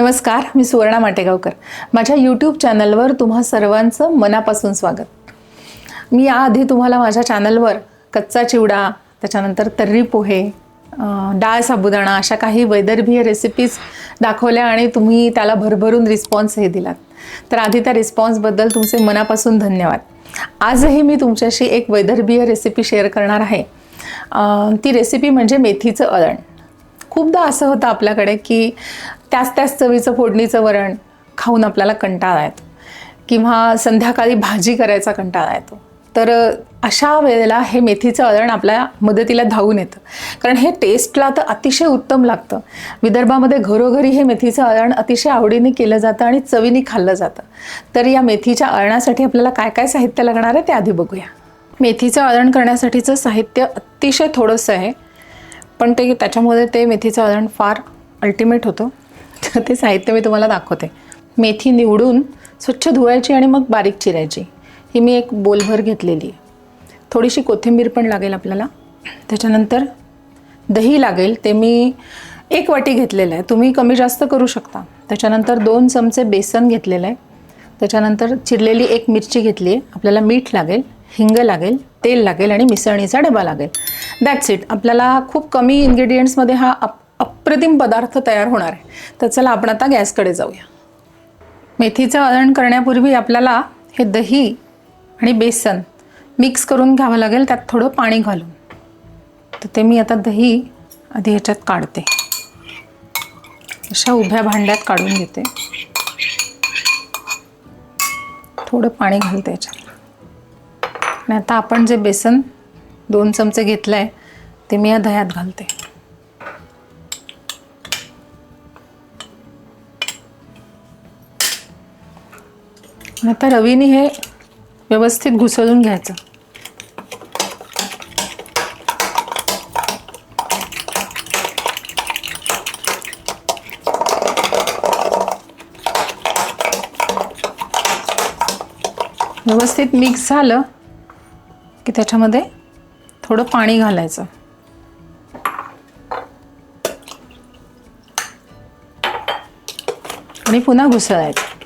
नमस्कार मी सुवर्णा माटेगावकर. माझ्या यूट्यूब चॅनलवर तुम्हा सर्वांचं मनापासून स्वागत. मी याआधी तुम्हाला माझ्या चॅनलवर कच्चा चिवडा त्याच्यानंतर तर्री पोहे डाळ साबुदाणा अशा काही वैदर्भीय रेसिपीज दाखवल्या आणि तुम्ही त्याला भरभरून रिस्पॉन्सही दिलात. तर आधी त्या रिस्पॉन्सबद्दल तुमचे मनापासून धन्यवाद. आजही मी तुमच्याशी एक वैदर्भीय रेसिपी शेअर करणार आहे. ती रेसिपी म्हणजे मेथीचं अळण. खूपदा असं होतं आपल्याकडे की त्याच त्याच चवीचं फोडणीचं वरण खाऊन आपल्याला कंटाळा येतो. किंवा संध्याकाळी भाजी करायचा कंटाळा येतो. तर अशा वेळेला हे मेथीचं अळण आपल्या मदतीला धावून येतं. कारण हे टेस्टला तर अतिशय उत्तम लागतं. विदर्भामध्ये घरोघरी हे मेथीचं अळण अतिशय आवडीने केलं जातं आणि चवीने खाल्लं जातं. तर या मेथीच्या अळणासाठी आपल्याला काय काय साहित्य लागणार आहे ते आधी बघूया. मेथीचं अळण करण्यासाठीचं साहित्य अतिशय थोडंसं आहे. पण ते त्याच्यामुळे ते मेथीचं अळण फार अल्टिमेट होतं. तर ते साहित्य मी तुम्हाला दाखवते. मेथी निवडून स्वच्छ धुवायची आणि मग बारीक चिरायची. ही मी एक बोलभर घेतलेली आहे. थोडीशी कोथिंबीर पण लागेल आपल्याला. त्याच्यानंतर दही लागेल ते मी एक वाटी घेतलेलं आहे. तुम्ही कमी जास्त करू शकता. त्याच्यानंतर दोन चमचे बेसन घेतलेलं आहे. त्याच्यानंतर चिरलेली एक मिरची घेतली आहे. आपल्याला मीठ लागेल हिंग लागेल तेल लागेल आणि मिसळणीचा डबा लागेल. दॅट्स इट आपल्याला खूप कमी इन्ग्रेडियंट्समध्ये हा अप अप्रतिम पदार्थ तयार होणार आहे. तर चला आपण आता गॅसकडे जाऊया. मेथीचं वळण करण्यापूर्वी आपल्याला हे दही आणि बेसन मिक्स करून घ्यावं लागेल त्यात थोडं पाणी घालून. तर ते मी आता दही आधी ह्याच्यात काढते. अशा उभ्या भांड्यात काढून घेते. थोडं पाणी घालते याच्यात. आणि आता आपण जे बेसन दोन चमचे घेतलं आहे ते मी या दह्यात घालते. आता रवीने हे व्यवस्थित घुसळून घ्यायचं. व्यवस्थित मिक्स झालं की त्याच्यामध्ये थोडं पाणी घालायचं. आणि पुन्हा घुसळायचं.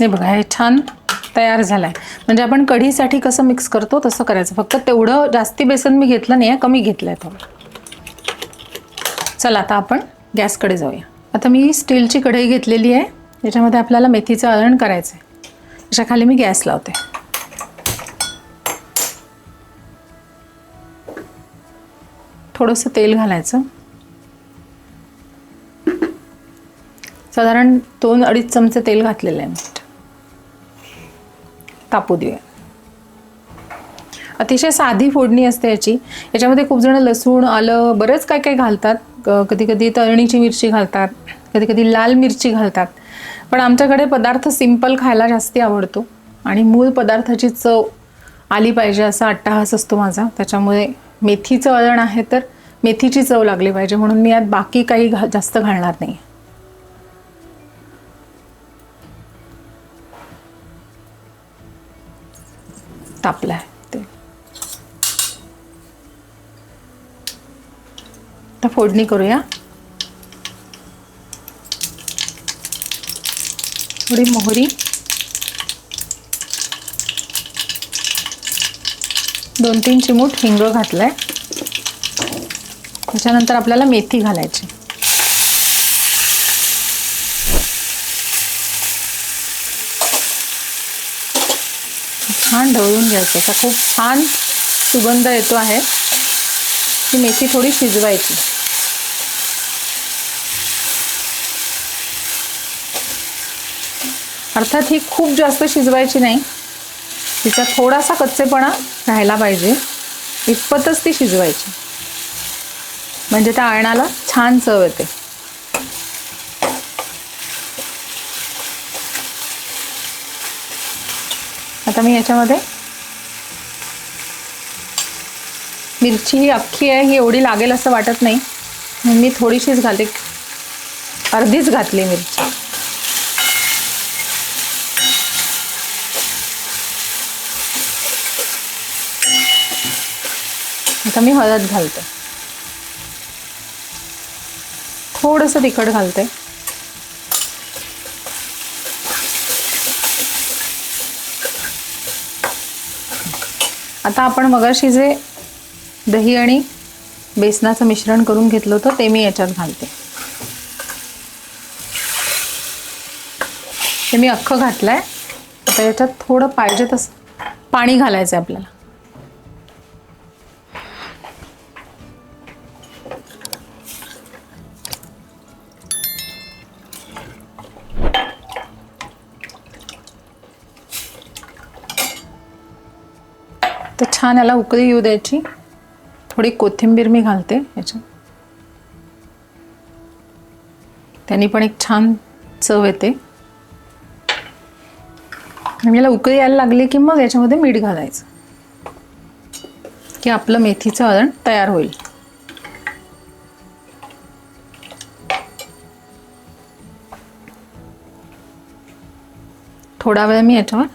हे बघा हे छान तयार झालं आहे म्हणजे आपण कढीसाठी कसं मिक्स करतो तसं करायचं. फक्त तेवढं जास्ती बेसन मी घेतलं नाही आहे कमी घेतलं आहे थोडं. चला आता आपण गॅसकडे जाऊया. आता मी स्टीलची कढई घेतलेली आहे याच्यामध्ये आपल्याला मेथीचं अळण करायचं आहे त्याच्याखाली मी गॅस लावते. थोडंसं तेल घालायचं. साधारण दोन अडीच चमचे तेल घातलेलं आहे तापू देऊया. अतिशय साधी फोडणी असते याची. याच्यामध्ये खूप जण लसूण आलं बरंच काय काय घालतात. कधी कधी तळणीची मिरची घालतात. कधी कधी लाल मिरची घालतात. पण आमच्याकडे पदार्थ सिंपल खायला जास्ती आवडतो. आणि मूळ पदार्थाची चव आली पाहिजे असा अट्टाहास असतो माझा. त्याच्यामुळे मेथीचं अळण आहे तर मेथीची चव लागली पाहिजे. म्हणून मी यात बाकी काही घा जास्त घालणार नाही. तापलं आहे ते. आता फोडणी करूया. थोडी मोहरी. दोन तीन चिमूट हिंग घातलाय. त्याच्यानंतर आपल्याला मेथी घालायची. छान ढवळून घ्यायचं. असा खूप छान सुगंध येतो आहे. ही मेथी थोडी शिजवायची. अर्थात ही खूप जास्त शिजवायची नाही. तिचा थोडासा कच्चेपणा राहायला पाहिजे. इतपतच ती शिजवायची. म्हणजे त्या अळणाला छान चव येते. आता मी याच्यामध्ये मिरची ही अख्खी आहे ही एवढी लागेल असं वाटत नाही. मी थोडीशीच घालते अर्धीच घातली मिरची. आता मी हळद घालते. थोडंसं तिखट घालते. आता आपण मगाशी जे दही आणि बेसनाचं मिश्रण करून घेतलं होतं ते मी याच्यात घालते. ते मी अख्खं घातलं आहे आता याच्यात थोडं पाहिजे तसं पाणी घालायचं आहे आपल्याला. तर छान याला उकळी येऊ द्यायची. थोडी कोथिंबीर मी घालते याच्यात. त्यांनी पण एक छान चव येते. आणि याला उकळी यायला लागली की मग याच्यामध्ये मीठ घालायचं. की आपलं मेथीचं अळण तयार होईल. थोडा वेळ मी याच्यावर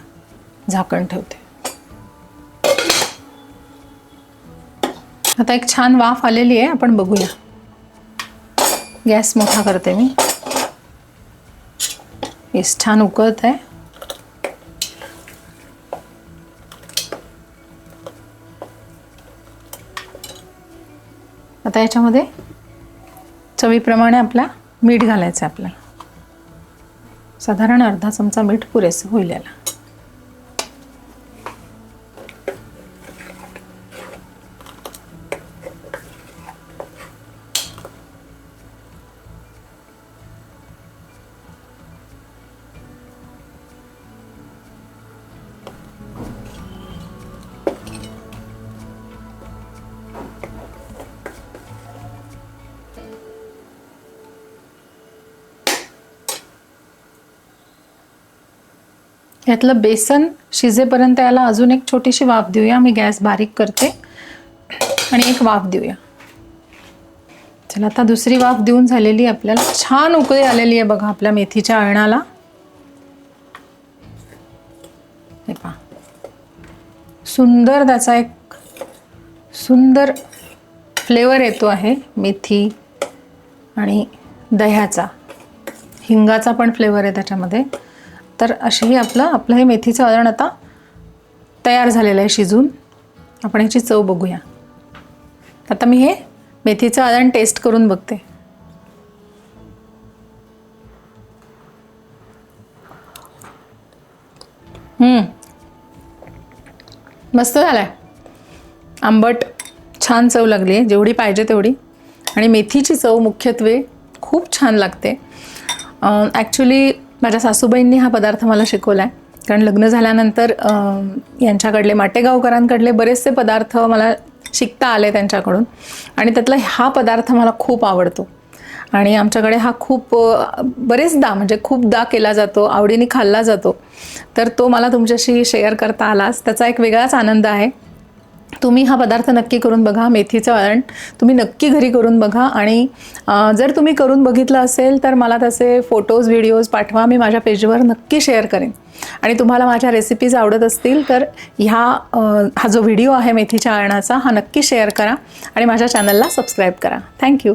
झाकण ठेवते. आता एक छान वाफ आलेली आहे आपण बघूया. गॅस मोठा करते मी. येस छान उकळत आहे. आता याच्यामध्ये चवीप्रमाणे आपला मीठ घालायचं आहे आपल्याला. साधारण अर्धा चमचा मीठ पुरेसं होईल याला. यातलं बेसन शिजेपर्यंत याला अजून एक छोटीशी वाफ देऊया. मी गॅस बारीक करते. आणि एक वाफ देऊया. चला आता दुसरी वाफ देऊन झालेली आहे आपल्याला. छान उकळी आलेली आहे बघा आपल्या मेथीच्या अळणाला. हे पहा. सुंदर त्याचा एक सुंदर फ्लेवर येतो आहे मेथी आणि दह्याचा. हिंगाचा पण फ्लेवर आहे त्याच्यामध्ये. तर अशीही आपलं आपलं हे मेथीचं अळण आता तयार झालेलं आहे शिजून. आपण ह्याची चव बघूया. आता मी हे मेथीचं अळण टेस्ट करून बघते. मस्त झालं आहे आंबट छान चव लागली आहे. जेवढी पाहिजे तेवढी. आणि मेथीची चव मुख्यत्वे खूप छान लागते. ॲक्च्युली माझ्या सासूबाईंनी हा पदार्थ मला शिकवला आहे कारण लग्न झाल्यानंतर यांच्याकडले माटेगावकरांकडले बरेचसे पदार्थ मला शिकता आले त्यांच्याकडून. आणि त्यातला हा पदार्थ मला खूप आवडतो. आणि आमच्याकडे हा खूप बरेचदा म्हणजे खूपदा केला जातो आवडीने खाल्ला जातो. तर तो मला तुमच्याशी शेअर करता आलाच त्याचा एक वेगळाच आनंद आहे. तुम्ही हा पदार्थ नक्की करून बघा मेथीचं वळण तुम्ही नक्की घरी करून बघा आणि जर तुम्ही करून बघितलं असेल तर मला तसे फोटोज व्हिडिओज पाठवा मी माझ्या पेजवर नक्की शेअर करेन. आणि तुम्हाला माझ्या रेसिपीज आवडत असतील तर ह्या हा जो व्हिडिओ आहे मेथीच्या अळणाचा हा नक्की शेअर करा आणि माझ्या चॅनलला सबस्क्राईब करा. थँक्यू